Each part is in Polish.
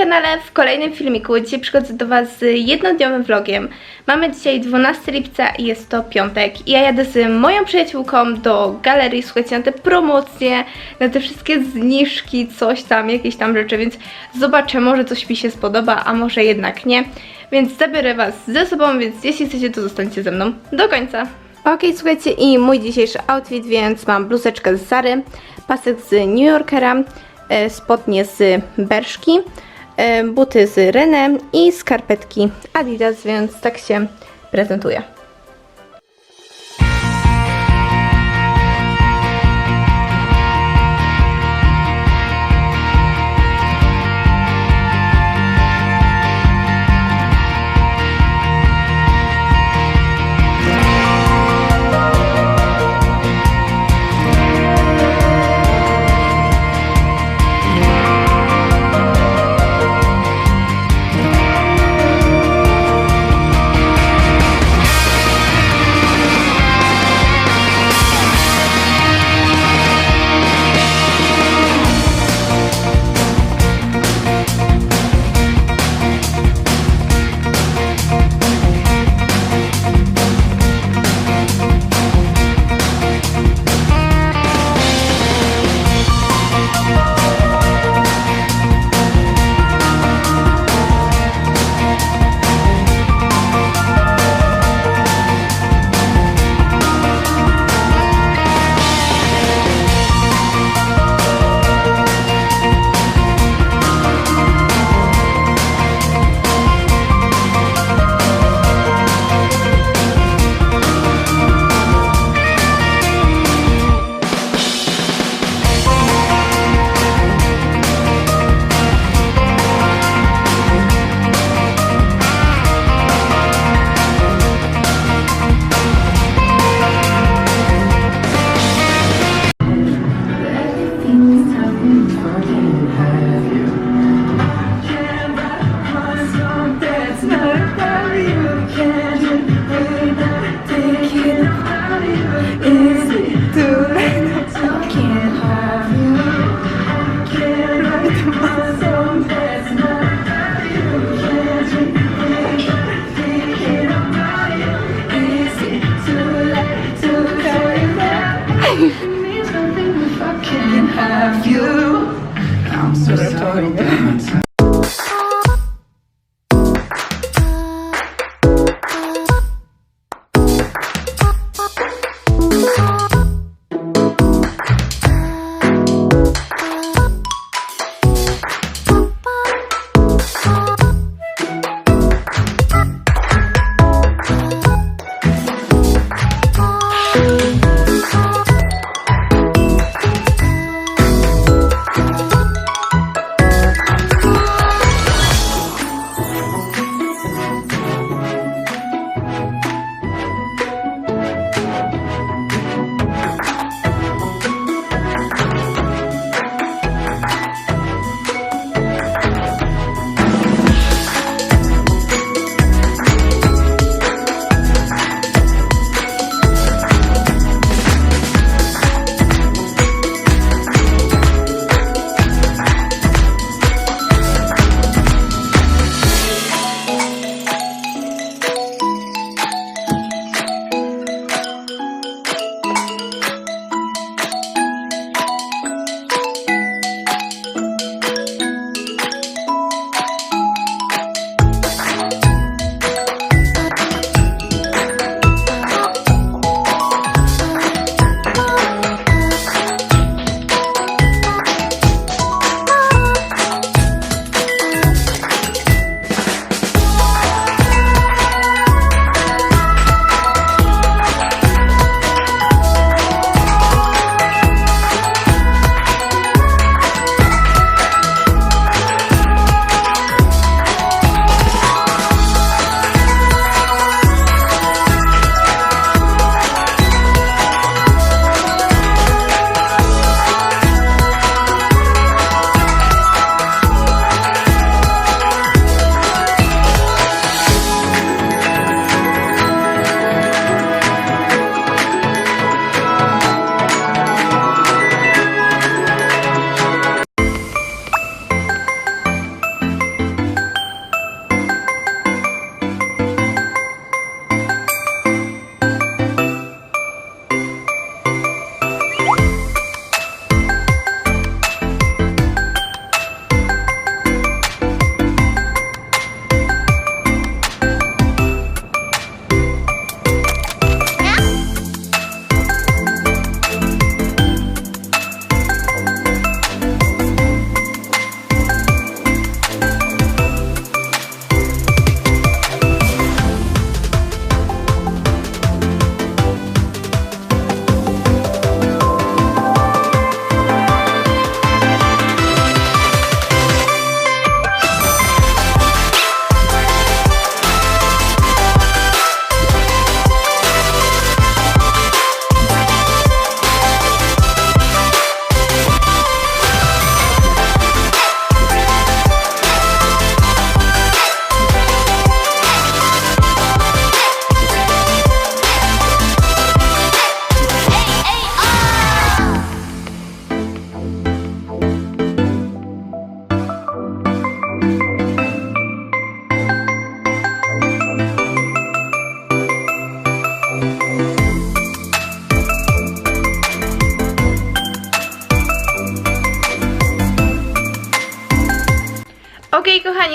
kanale w kolejnym filmiku. Dzisiaj przychodzę do Was z jednodniowym vlogiem. Mamy dzisiaj 12 lipca i jest to piątek. I ja jadę z moją przyjaciółką do galerii, słuchajcie, na te promocje, na te wszystkie zniżki, coś tam, jakieś tam rzeczy, więc zobaczę, może coś mi się spodoba, a może jednak nie. Więc zabiorę Was ze sobą, więc jeśli chcecie, to zostańcie ze mną do końca. Ok, słuchajcie, i mój dzisiejszy outfit, więc mam bluzeczkę z Zary, pasek z New Yorkera, e, spodnie z Berszki, buty z René i skarpetki Adidas, więc tak się prezentuje.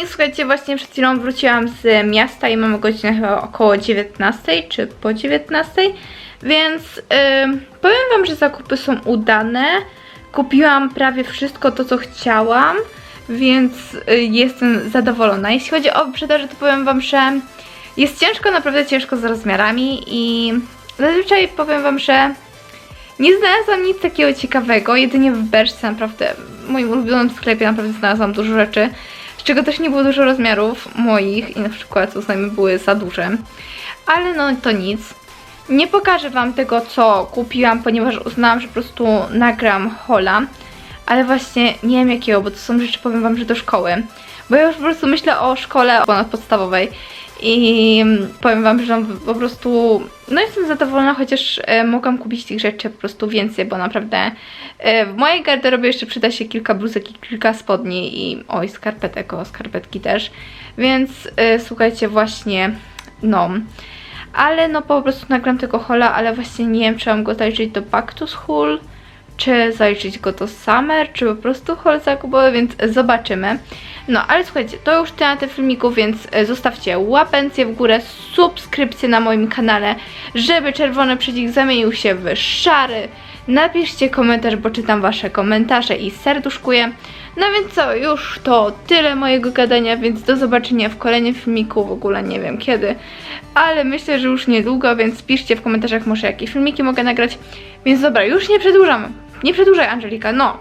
Kochani, słuchajcie, właśnie przed chwilą wróciłam z miasta i mamy godzinę chyba około 19 czy po 19, więc ym, powiem Wam, że zakupy są udane. Kupiłam prawie wszystko to, co chciałam, więc y, jestem zadowolona. Jeśli chodzi o wyprzedaży, to powiem Wam, że jest ciężko, naprawdę ciężko z rozmiarami i zazwyczaj powiem Wam, że nie znalazłam nic takiego ciekawego, jedynie w Berszce naprawdę, w moim ulubionym sklepie naprawdę znalazłam dużo rzeczy, czego też nie było dużo rozmiarów moich i na przykład uznajmy były za duże, ale no to nic. Nie pokażę Wam tego, co kupiłam, ponieważ uznałam, że po prostu nagram hola, ale właśnie nie wiem jakiego, bo to są rzeczy, powiem Wam, że do szkoły, bo ja już po prostu myślę o szkole ponadpodstawowej i powiem Wam, że po prostu, no jestem zadowolona, chociaż e, mogłam kupić tych rzeczy po prostu więcej, bo naprawdę e, w mojej garderobie jeszcze przyda się kilka bluzek i kilka spodni i oj, skarpetek, o skarpetki też, więc e, słuchajcie, właśnie, no, ale no po prostu nagram tego hola, ale właśnie nie wiem, czy mam go zajrzeć do Back to School, czy zajrzeć go do Summer, czy po prostu haul zakupowy, więc zobaczymy. No, ale słuchajcie, to już tyle na tym filmiku, więc e, zostawcie łapencję w górę, subskrypcję na moim kanale, żeby czerwony przycisk zamienił się w szary. Napiszcie komentarz, bo czytam wasze komentarze i serduszkuję. No więc co, już to tyle mojego gadania, więc do zobaczenia w kolejnym filmiku, w ogóle nie wiem kiedy, ale myślę, że już niedługo, więc piszcie w komentarzach może jakie filmiki mogę nagrać. Więc dobra, już nie przedłużam. Nie przedłużaj Angelika, no.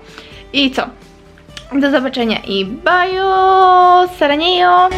I co? Do zobaczenia i bajo, saraniejo!